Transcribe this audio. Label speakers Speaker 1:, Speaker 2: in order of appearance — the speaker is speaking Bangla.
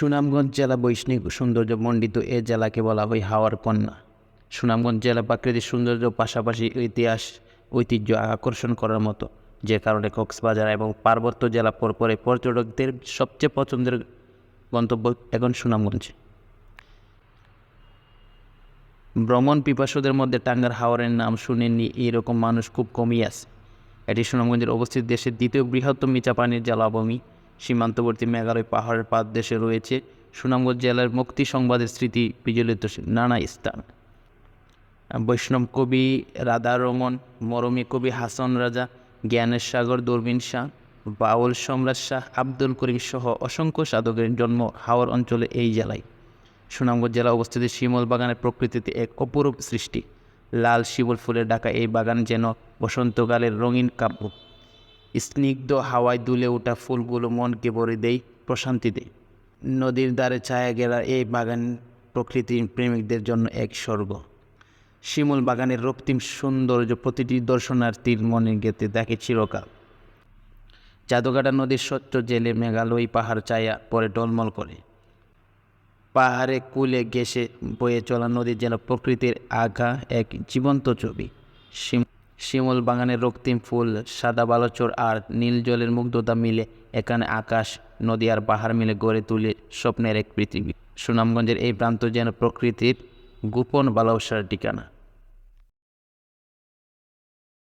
Speaker 1: সুনামগঞ্জ জেলা বৈষ্ণিক সৌন্দর্য মণ্ডিত এ জেলাকে বলা হয় হাওয়ার কন্যা। সুনামগঞ্জ জেলা প্রাকৃতিক সৌন্দর্য পাশাপাশি ইতিহাস, ঐতিহ্য আকর্ষণ করার মতো, যে কারণে কক্সবাজার এবং পার্বত্য জেলা পরপরে পর্যটকদের সবচেয়ে পছন্দের গন্তব্য এখন সুনামগঞ্জ। ভ্রমণ পিপাসুদের মধ্যে টাঙ্গার হাওরের নাম শুনেননি এরকম মানুষ খুব কমই আছে। এটি সুনামগঞ্জের অবস্থিত দেশের দ্বিতীয় বৃহত্তম মিচাপানির জলাভূমি। সীমান্তবর্তী মেঘালয় পাহাড়ের পাদ দেশে রয়েছে সুনামগঞ্জ জেলার মুক্তি সংবাদের স্মৃতি বিজলিত নানা স্থান। বৈষ্ণব কবি রাধারমন, মরমী কবি হাসন রাজা, জ্ঞানের সাগর দূরবীন শাহ, বাউল সম্রাট শাহ আব্দুল করিম সহ অসংখ্য সাধকের জন্ম হাওর অঞ্চলে এই জেলায়। সুনামগঞ্জ জেলা অবস্থিত শিমল বাগানের প্রকৃতিতে এক অপরূপ সৃষ্টি। লাল শিবল ফুলে ডাকা এই বাগান যেন বসন্তকালের রঙিন কাব্য। স্নিগ্ধ হাওয়ায় দুলে ওঠা ফুলগুলো মনকে ভরে দেয়, প্রশান্তি দেয়। নদীর ধারে ছায়া গেলা এই বাগান প্রকৃতি প্রেমিকদের জন্য এক স্বর্গ। শিমুল বাগানের রক্তিম সৌন্দর্য প্রতিটি দর্শনার্থীর মনে গেতে দেখে চিরকাল। জাদুঘাটা নদীর স্বচ্ছ জেলে মেঘালয় পাহাড় ছায়া পরে টলমল করে। পাহাড়ে কুলে ঘেসে বয়ে চলা নদী যেন প্রকৃতির আঘা, এক জীবন্ত ছবি। শিম- শিমুল বাগানের রক্তিম ফুল, সাদা বালচর আর নীল জলের মুগ্ধতা মিলে এখানে আকাশ, নদী আর পাহাড় মিলে গড়ে তুলে স্বপ্নের এক পৃথিবী। সুনামগঞ্জের এই প্রান্ত যেন প্রকৃতির গোপন ভালোবাসার ঠিকানা।